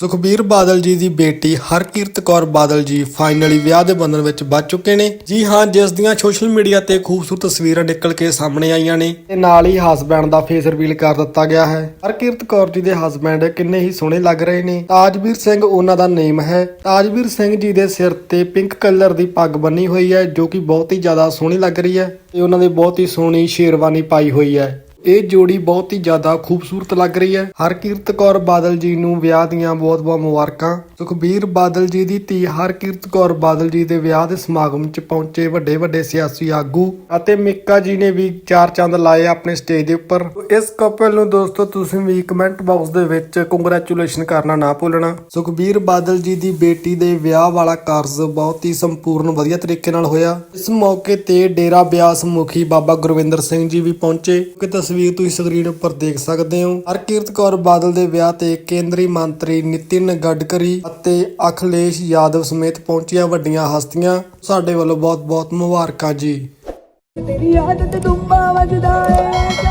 ਸੁਖਬੀਰ ਬਾਦਲ ਜੀ ਦੀ ਬੇਟੀ ਹਰਕੀਰਤ ਕੌਰ ਬਾਦਲ ਜੀ ਫਾਈਨਲੀ ਵਿਆਹ ਦੇ ਬੰਧਨ ਵਿੱਚ ਬੱਝ ਚੁੱਕੇ ਨੇ। ਜੀ ਹਾਂ, ਜਿਸ ਦੀਆਂ ਸੋਸ਼ਲ ਮੀਡੀਆ ਤੇ ਖੂਬਸੂਰਤ ਤਸਵੀਰਾਂ ਨਿਕਲ ਕੇ ਸਾਹਮਣੇ ਆਈਆਂ ਨੇ। ਤੇ ਨਾਲ ਹੀ ਹਸਬੈਂਡ ਦਾ ਫੇਸ ਰਿਵੀਲ ਕਰ ਦਿੱਤਾ ਗਿਆ ਹੈ। ਹਰਕੀਰਤ ਕੌਰ ਜੀ ਦੇ ਹਸਬੈਂਡ ਕਿੰਨੇ ਹੀ ਸੋਹਣੇ ਲੱਗ ਰਹੇ ਨੇ। ਤਾਜਵੀਰ ਸਿੰਘ ਉਹਨਾਂ ਦਾ ਨੇਮ ਹੈ। ਤਾਜਵੀਰ ਸਿੰਘ ਜੀ ਦੇ ਸਿਰ ਤੇ ਪਿੰਕ ਕਲਰ ਦੀ ਪੱਗ ਬੰਨੀ ਹੋਈ ਹੈ, ਜੋ ਕਿ ਬਹੁਤ ਹੀ ਜ਼ਿਆਦਾ ਸੋਹਣੀ ਲੱਗ ਰਹੀ ਹੈ। ਤੇ ਉਹਨਾਂ ਦੇ ਬਹੁਤ ਹੀ ਸੋਹਣੀ ਸ਼ੇਰਵਾਨੀ ਪਾਈ ਹੋਈ ਹੈ। ਇਹ ਜੋੜੀ ਬਹੁਤ ਹੀ ਜ਼ਿਆਦਾ ਖੂਬਸੂਰਤ ਲੱਗ ਰਹੀ ਹੈ। ਹਰਕੀਰਤ ਕੌਰ ਬਾਦਲ ਜੀ ਨੂੰ ਵਿਆਹ ਦੀਆਂ ਬਹੁਤ-ਬਹੁਤ ਮੁਬਾਰਕਾਂ। ਸੁਖਬੀਰ ਬਾਦਲ ਜੀ ਦੀ ਧੀ ਹਰਕੀਰਤ ਕੌਰ ਬਾਦਲ ਜੀ ਦੇ ਵਿਆਹ ਦੇ ਸਮਾਗਮ 'ਚ ਪਹੁੰਚੇ ਵੱਡੇ-ਵੱਡੇ ਸਿਆਸੀ ਆਗੂ ਅਤੇ ਮਿੱਕਾ ਜੀ ਨੇ ਵੀ ਚਾਰ ਚੰਦ ਲਾਏ ਆਪਣੇ ਸਟੇਜ ਦੇ ਉੱਪਰ। ਇਸ ਕਪਲ ਨੂੰ ਦੋਸਤੋ, ਤੁਸੀਂ ਵੀ ਕਮੈਂਟ ਬਾਕਸ ਦੇ ਵਿੱਚ ਕੰਗ੍ਰੈਚੁਲੇਸ਼ਨ ਕਰਨਾ ਨਾ ਭੁੱਲਣਾ। ਸੁਖਬੀਰ ਬਾਦਲ ਜੀ ਦੀ ਬੇਟੀ ਦੇ ਵਿਆਹ ਵਾਲਾ ਕਾਰਜ ਬਹੁਤ ਹੀ ਸੰਪੂਰਨ ਵਧੀਆ ਤਰੀਕੇ ਨਾਲ ਹੋਇਆ। ਇਸ ਮੌਕੇ ਤੇ ਡੇਰਾ ਬਿਆਸ ਮੁਖੀ ਬਾਬਾ ਗੁਰਵਿੰਦਰ ਸਿੰਘ ਜੀ ਵੀ ਪਹੁੰਚੇ। ਕਿ ਤਸਵੀਰ ਤੁਸੀਂ ਸਕਰੀਨ ਉੱਪਰ ਦੇਖ ਸਕਦੇ ਹੋ। ਹਰਕੀਰਤ ਕੌਰ ਬਾਦਲ ਦੇ ਵਿਆਹ ਤੇ ਕੇਂਦਰੀ ਮੰਤਰੀ ਨਿਤਿਨ ਗਡਕਰੀ ਅਤੇ ਅਖਿਲੇਸ਼ ਯਾਦਵ ਸਮੇਤ ਪਹੁੰਚੀਆਂ ਵੱਡੀਆਂ ਹਸਤੀਆਂ। ਸਾਡੇ ਵੱਲੋਂ ਬਹੁਤ-ਬਹੁਤ ਮੁਬਾਰਕਾਂ ਜੀ। ਤੇਰੀ ਯਾਦ ਤੇ ਦੁੰਬਾ ਵੱਜਦਾ ਏ।